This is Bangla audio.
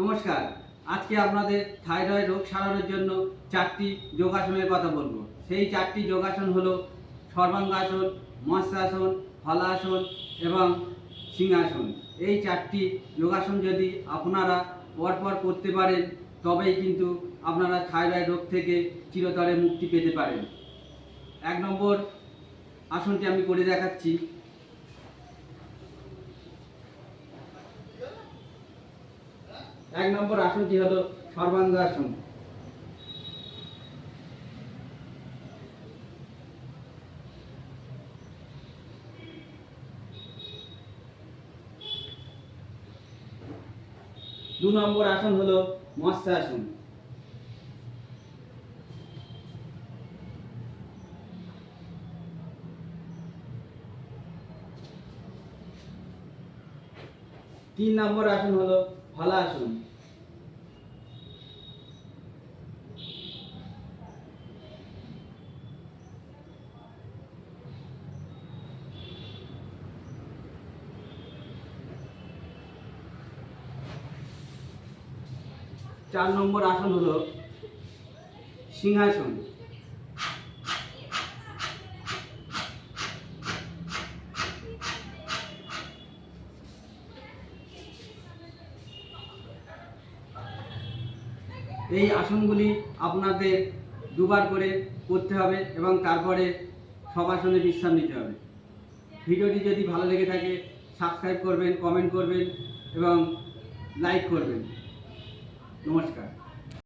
নমস্কার। আজকে আপনাদের থাইরয়েড রোগ সারানোর জন্য চারটি যোগাসনের কথা বলব। সেই চারটি যোগাসন হলো সর্বাঙ্গাসন, মৎস্যাসন হলাসন এবং সিংহাসন। এই চারটি যোগাসন যদি আপনারা পরপর করতে পারেন, তবেই কিন্তু আপনারা থাইরয়েড রোগ থেকে চিরতরে মুক্তি পেতে পারেন। এক নম্বর আসনটি আমি করে দেখাচ্ছি। এক নম্বর আসনটি হলো? সর্বাঙ্গ আসন দু নম্বর আসন হলো মৎস্য আসন তিন নম্বর আসন হলো হলাসন চার নম্বর আসন হলো সিংহাসন। এই আসনগুলি আপনাদের দুবার করে করতে হবে এবং তারপরে সব আসনে বিশ্রাম নিতে হবে। ভিডিওটি যদি ভালো লেগে থাকে সাবস্ক্রাইব করবেন কমেন্ট করবেন এবং লাইক করবেন। নমস্কার।